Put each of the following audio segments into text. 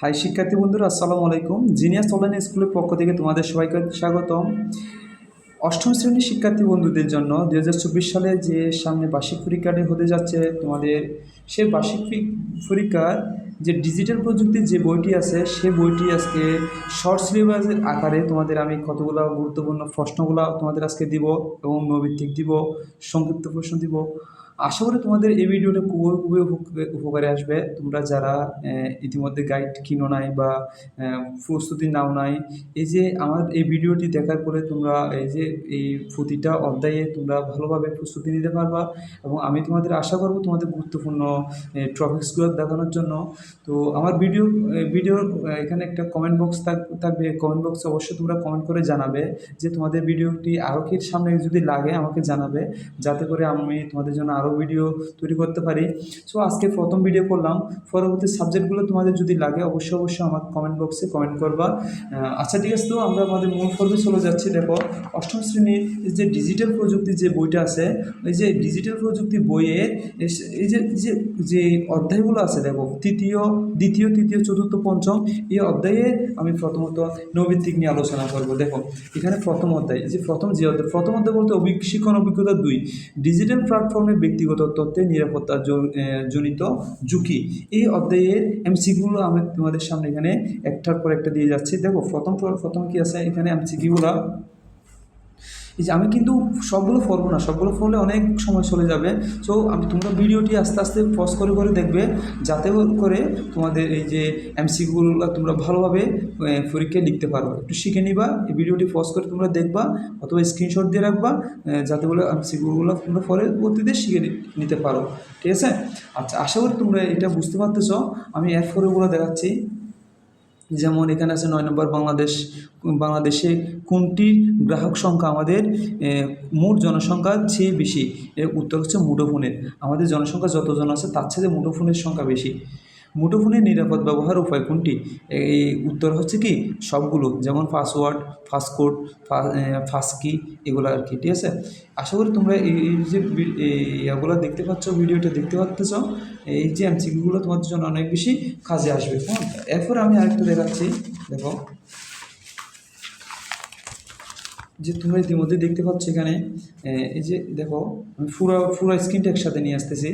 High শিক্ষার্থী বন্ধুরা, আসসালামু আলাইকুম। জিনিয়াস অনলাইন স্কুলের পক্ষ থেকে তোমাদের সবাইকে স্বাগতম। অষ্টম শ্রেণির শিক্ষার্থী বন্ধুদের জন্য দু হাজার চব্বিশ সালে যে সামনে বার্ষিক পরীক্ষাটি হতে যাচ্ছে, তোমাদের সে বার্ষিক পরীক্ষার যে ডিজিটাল প্রযুক্তির যে বইটি আছে, সে বইটি আজকে শর্ট সিলেবাসের আকারে তোমাদের আমি কতগুলো গুরুত্বপূর্ণ প্রশ্নগুলো তোমাদের আজকে দিব এবং নৈবিত্তিক দিব, সংক্ষিপ্ত প্রশ্ন দিব। আশা করি তোমাদের এই ভিডিওটা খুবই খুবই উপক- উপকারে আসবে। তোমরা যারা ইতিমধ্যে গাইড কিনো নাই বা প্রস্তুতি নাও নাই, এই যে আমার এই ভিডিওটি দেখার পরে তোমরা এই যে, এই প্রতিটা অধ্যায়ে তোমরা ভালোভাবে প্রস্তুতি নিতে পারবা এবং আমি তোমাদের আশা করব তোমাদের গুরুত্বপূর্ণ টপিক্সগুলো দেখানোর জন্য। তো আমার ভিডিও ভিডিওর এখানে একটা কমেন্ট বক্স থাকবে। কমেন্ট বক্সে অবশ্যই তোমরা কমেন্ট করে জানাবে যে তোমাদের ভিডিওটি আরও কি সামনে যদি লাগে আমাকে জানাবে, যাতে করে আমি তোমাদের জন্য আরও ভিডিও তৈরি করতে পারি। সো আজকে প্রথম ভিডিও করলাম। পরবর্তী সাবজেক্টগুলো তোমাদের যদি লাগে, অবশ্যই অবশ্যই আমার কমেন্ট বক্সে কমেন্ট করবা। আচ্ছা ঠিক আছে, তো আমরা আমাদের মূল পর্বে চলে যাচ্ছি। দেখো, অষ্টম শ্রেণির যে ডিজিটাল প্রযুক্তির যে বইটা আছে, এই যে ডিজিটাল প্রযুক্তি বইয়ের এস- এই যে যে যে অধ্যায়গুলো আছে, দেখো, তৃতীয়, দ্বিতীয়, তৃতীয়, চতুর্থ, পঞ্চম, এই অধ্যায়ে আমি প্রথমত নৈবিত্তিক নিয়ে আলোচনা করব। দেখো, এখানে প্রথম অধ্যায় যে প্রথম যে অধ্যায়, প্রথম অধ্যায় বলতে শিক্ষণ অভিজ্ঞতা দুই। ডিজিটাল প্ল্যাটফর্মে ব্যক্তিগত তত্ত্বের নিরাপত্তা জনিত ঝুঁকি। এই অধ্যায়ের এমসিকিউগুলো আমি তোমাদের সামনে এখানে একটার পর একটা দিয়ে যাচ্ছি। দেখো, প্রথম প্রথম কি আছে এখানে? এমসিকিউগুলো এই যে আমি কিন্তু সবগুলো পড়ব না, সবগুলো পড়লে অনেক সময় চলে যাবে। সো আমি তোমরা ভিডিওটি আস্তে আস্তে পজ করে করে দেখবে, যাতে করে তোমাদের এই যে এমসিগুলো তোমরা ভালোভাবে পরীক্ষায় লিখতে পারো। একটু শিখে নিবা, এই ভিডিওটি পজ করে তোমরা দেখবা, অথবা স্ক্রিনশট দিয়ে রাখবা যাতে বলে এমসিগুলো তোমরা পরবর্তীতে শিখে নিতে পারো। ঠিক আছে? আচ্ছা আশা করি তোমরা এটা বুঝতে পারতেছ। আমি এর পরেগুলো দেখাচ্ছি। যেমন এখানে আছে নয় নম্বর বাংলাদেশ, বাংলাদেশে কোনটি গ্রাহক সংখ্যা আমাদের মোট জনসংখ্যার চেয়ে বেশি? এর উত্তর হচ্ছে মুঠোফোনের। আমাদের জনসংখ্যা যতজন আছে তার চেয়ে মুঠোফোনের সংখ্যা বেশি। মুঠোফোনের নিরাপদ ব্যবহার উপায় কোনটি? এই উত্তর হচ্ছে কি? সবগুলো, যেমন পাসওয়ার্ড ফাস্টকোড ফাস্কি এগুলো আর কি, ঠিক আছে? আশা করি তোমরা এই যে এগুলো দেখতে পাচ্ছ, ভিডিওটা দেখতে পাচ্ছ এই যে এমসিকিউগুলো তোমাদের জন্য অনেক বেশি কাজে আসবে হ্যাঁ? এরপর আমি আরেকটা দেখাচ্ছি, দেখো। যে তোমরা ইতিমধ্যে দেখতে পাচ্ছ এখানে এই যে দেখো, আমি পুরো পুরো স্ক্রিনটা একসাথে নিয়ে আসতেছি।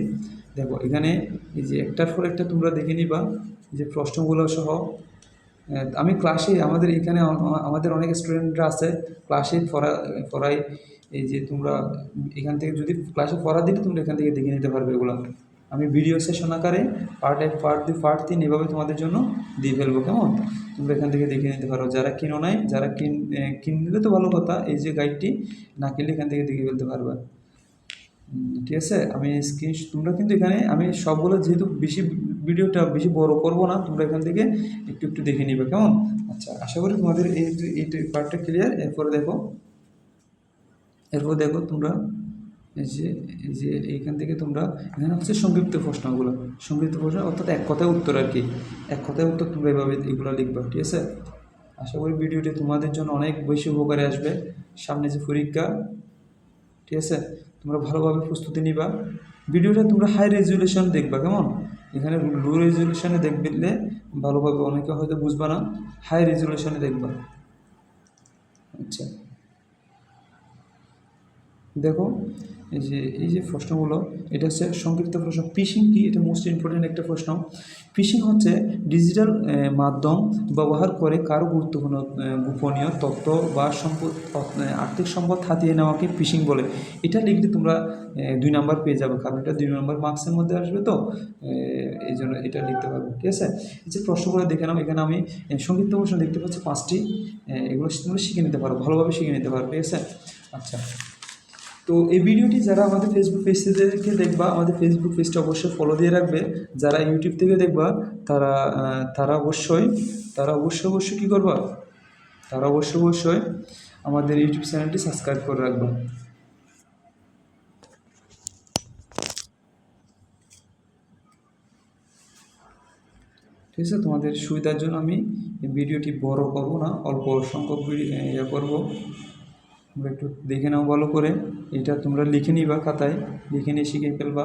দেখো, এখানে এই যে একটার পর একটা তোমরা দেখে নিবা যে প্রশ্নগুলো সহ। আমি ক্লাসে আমাদের এখানে আমাদের অনেক স্টুডেন্টরা আছে ক্লাসে পড়া পড়াই এই যে তোমরা এখান থেকে যদি ক্লাসে পড়া দিলে তোমরা এখান থেকে দেখে নিতে পারবে এগুলো। আমি ভিডিও সেশন আকারে পার্ট এক পার্ট দুই পার্ট তিন এভাবে তোমাদের জন্য দিয়ে ফেলব, কেমন? তোমরা এখান থেকে দেখে নিতে পারো। যারা কিনো নাই, যারা কিন কিনলে তো ভালো কথা, এই যে গাইডটি না কিনলে এখান থেকে দেখে ফেলতে পারবে। ঠিক আছে? আমি স্ক্রিন তোমরা কিন্তু এখানে, আমি সবগুলো যেহেতু বেশি ভিডিওটা বেশি বড় করব না, তোমরা এখান থেকে একটু একটু দেখে নিবে, কেমন? আচ্ছা আশা করি তোমাদের এই এই পার্টটা ক্লিয়ার এরপরে দেখো, এরপর দেখো তোমরা যে যে এইখান থেকে তোমরা, এখানে হচ্ছে সংক্ষিপ্ত প্রশ্নগুলো। সংক্ষিপ্ত প্রশ্ন অর্থাৎ এক কথায় উত্তর আর কি। এক কথায় উত্তর তোমরা এভাবে এগুলো লিখবা, ঠিক আছে? আশা করি ভিডিওটি তোমাদের জন্য অনেক বেশি উপকারে আসবে। সামনে যে পরীক্ষা, ঠিক আছে? তোমরা ভালোভাবে প্রস্তুতি নিবা। ভিডিওটা তোমরা হাই রেজুলেশন দেখবা, কেমন? এখানে লো রেজুলেশনে দেখলে ভালোভাবে অনেকে হয়তো বুঝবা না। হাই রেজুলেশনে দেখবা। আচ্ছা। দেখো এই যে এই যে প্রশ্নগুলো, এটা হচ্ছে সংক্ষিপ্ত প্রশ্ন। ফিশিং কি? এটা মোস্ট ইম্পর্টেন্ট একটা প্রশ্ন। ফিশিং হচ্ছে ডিজিটাল মাধ্যম ব্যবহার করে কারও গুরুত্বপূর্ণ গোপনীয় তথ্য বা সম্পদ আর্থিক সম্পদ হাতিয়ে নেওয়াকে ফিশিং বলে। এটা লিখলে তোমরা দুই নাম্বার পেয়ে যাবে, কারণ এটা দুই নাম্বার মার্কসের মধ্যে আসবে তো? এই জন্য এটা লিখতে পারবে, ঠিক আছে? এই যে প্রশ্নগুলো দেখে নাও, এখানে আমি সংক্ষিপ্ত প্রশ্ন দেখতে পাচ্ছি পাঁচটি। এগুলো তোমরা শিখে নিতে পারো, ভালোভাবে শিখে নিতে পারো, ঠিক আছে? আচ্ছা। তো এই ভিডিওটি যারা আমাদের ফেসবুক পেজ থেকে দেখবা, আমাদের ফেসবুক পেজটা অবশ্যই ফলো দিয়ে রাখবে। যারা ইউটিউব থেকে দেখবা, তারা তারা অবশ্যই তারা অবশ্যই অবশ্যই কী করবা? তারা অবশ্যই অবশ্যই আমাদের ইউটিউব চ্যানেলটি সাবস্ক্রাইব করে রাখবা। ঠিক আছে? তোমাদের সুবিধার জন্য আমি ভিডিওটি বড় করব না, অল্প সংখ্যক ইয়ে করব। তোমরা একটু দেখে নাও ভালো করে। এটা তোমরা লিখে নিবা খাতায়, লিখে নিয়ে শিখে ফেলবা।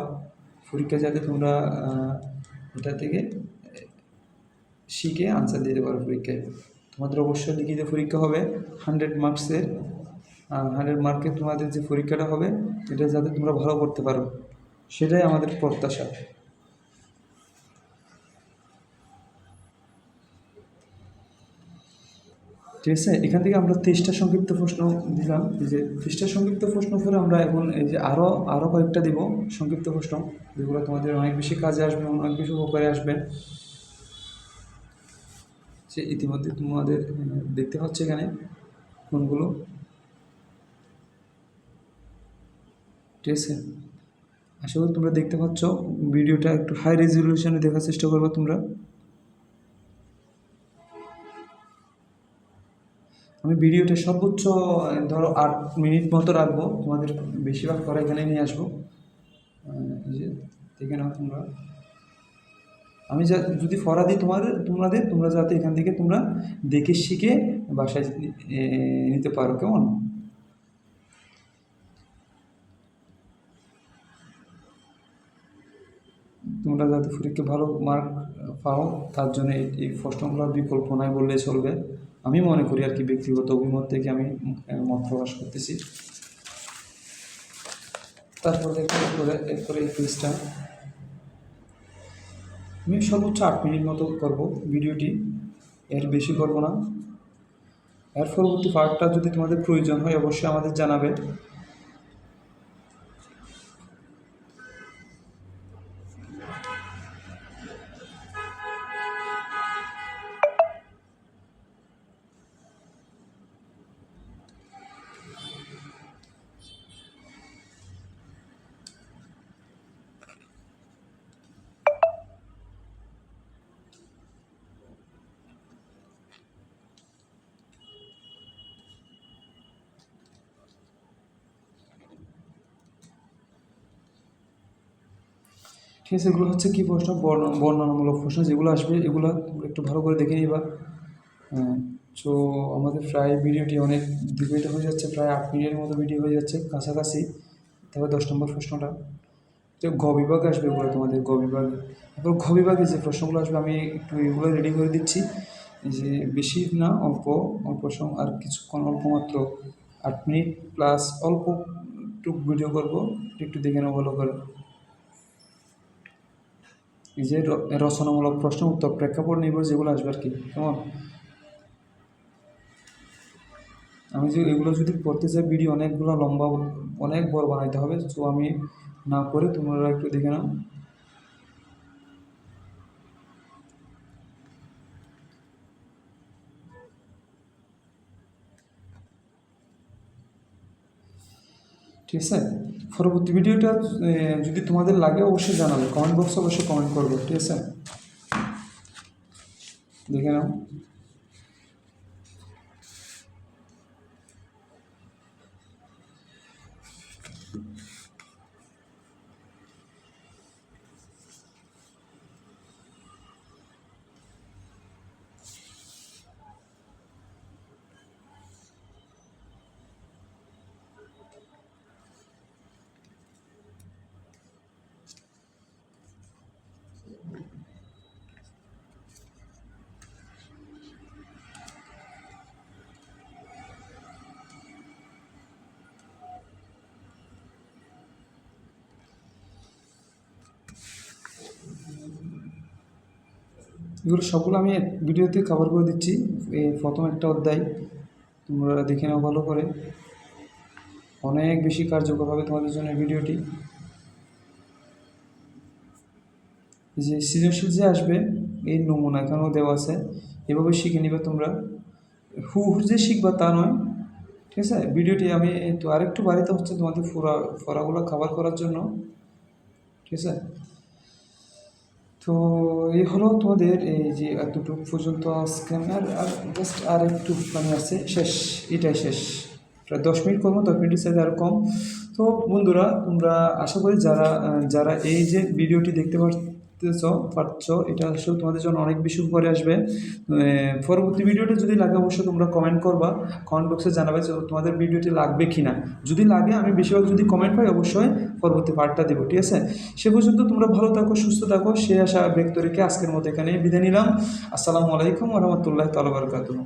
পরীক্ষা যাতে তোমরা এটা থেকে শিখে আনসার দিতে পারো পরীক্ষায়। তোমাদের অবশ্যই লিখিত পরীক্ষা হবে হান্ড্রেড মার্কসের হান্ড্রেড মার্কের তোমাদের যে পরীক্ষাটা হবে, এটা যাতে তোমরা ভালো করতে পারো। সেটাই আমাদের প্রত্যাশা। ঠিক আছে? এখান থেকে আমরা তেইশটা সংক্ষিপ্ত প্রশ্ন দিলাম। যে তেইশটা সংক্ষিপ্ত প্রশ্ন করে আমরা এখন এই যে আরও আরও কয়েকটা দিব সংক্ষিপ্ত প্রশ্ন। যেগুলো তোমাদের অনেক বেশি কাজে আসবে, অনেক বেশি উপকারে আসবে। সে ইতিমধ্যে তোমাদের দেখতে পাচ্ছ এখানে কোনগুলো? ঠিক আছে? আশা করি তোমরা দেখতে পাচ্ছ। ভিডিওটা একটু হাই রেজলিউশনে দেখার চেষ্টা করবে তোমরা। আমি ভিডিওটা সর্বোচ্চ, ধরো আট মিনিট মতো রাখব। তোমাদের বেশিরভাগ পরে এখানে নিয়ে আসব। দেখে নাও তোমরা। আমি যা, যদি ফরা দিই তোমার, তোমাদের, তোমরা যাতে এখান থেকে তোমরা দেখে শিখে বাসায় নিতে পারো, কেমন? তোমরা যাতে পরীক্ষা ভালো মার্ক পাও, তার জন্য এই- এই প্রশ্নগুলোর বিকল্প নাই বললে চলবে। আমি মনে করি আর কি ব্যক্তিগত অভিমত থেকে আমি মত প্রকাশ করতেছি। তারপর এরপরে এরপরে এই কুইজটা আমি সর্বোচ্চ আট মিনিট মতো করব ভিডিওটি, এর বেশি করব না। এর পরবর্তী পার্টটা যদি তোমাদের প্রয়োজন হয়, অবশ্যই আমাদের জানাবে। ঠিক আছে এগুলো হচ্ছে কি প্রশ্ন? বর্ণ- বর্ণনামূলক প্রশ্ন যেগুলো আসবে, এগুলো একটু ভালো করে দেখে নিবা। তো আমাদের প্রায় ভিডিওটি অনেক দীর্ঘিত হয়ে যাচ্ছে, প্রায় আট মিনিটের মতো ভিডিও হয়ে যাচ্ছে কাছাকাছি। তারপর দশ নম্বর প্রশ্নটা। তো গ বিভাগ আসবে এগুলো তোমাদের, গ বিভাগে। এরপর ঘ বিভাগে যে প্রশ্নগুলো আসবে, আমি একটু এগুলো রেডি করে দিচ্ছি। যে বেশি না, অল্প অল্প সম আর কিছুক্ষণ অল্প মাত্র আট মিনিট প্লাস অল্প একটু ভিডিও করব, একটু দেখে নেব ভালো করে। যে রচনামূলক প্রশ্ন, উত্তর, প্রেক্ষাপট নির্ভর যেগুলো আসবে আর কি, কেমন? আমি যে এগুলো যদি পড়তে চাই ভিডিও অনেকগুলো লম্বা, অনেক বড় বানাইতে হবে, তো আমি না করে তোমরা একটু দেখে নাও। ঠিক আছে? পরবর্তী ভিডিওটা যদি তোমাদের লাগে অবশ্যই জানাবে। কমেন্ট বক্সে অবশ্যই কমেন্ট করবে, ঠিক আছে? দেখে নাও। এগুলো সবগুলো আমি ভিডিওতে কভার করে দিচ্ছি। এই প্রথম একটা অধ্যায়, তোমরা দেখে নাও ভালো করে। অনেক বেশি কার্যকর হবে তোমাদের জন্য ভিডিওটি। যে সৃজনশীল যে আসবে এই নমুনা এখানেও দেওয়া আছে। এভাবে শিখে নিবে তোমরা। হু হু যে শিখবা তা নয়, ঠিক আছে? ভিডিওটি আমি তো আরেকটু বাড়িতে হচ্ছে তোমাদের ফোরা, ফোরাগুলো কভার করার জন্য, ঠিক আছে? তো এই হলো তোমাদের এই যে এতটুকু পর্যন্ত আজকে আর জাস্ট আর একটু মানে আছে, শেষ, এটাই শেষ। প্রায় দশ মিনিট করব, দশ মিনিটের সাইজ আর কম। তো বন্ধুরা, তোমরা আশা করি যারা যারা এই যে ভিডিওটি দেখতে পার দেখতেছ পাচ্ছ এটা আসলে তোমাদের জন্য অনেক বেশি উপকারে আসবে। পরবর্তী ভিডিওটা যদি লাগে অবশ্যই তোমরা কমেন্ট করবা। কমেন্ট বক্সে জানাবে যে তোমাদের ভিডিওটি লাগবে কি না যদি লাগে, আমি বেশিরভাগ যদি কমেন্ট পাই, অবশ্যই পরবর্তী পার্টটা দেবো, ঠিক আছে? সে পর্যন্ত তোমরা ভালো থাকো, সুস্থ থাকো। সে আশা ব্যক্ত রেখে আজকের মতো এখানে বিদায় নিলাম। আসসালামু আলাইকুম রহমতুল্লাহ তালা বারকাতুহ।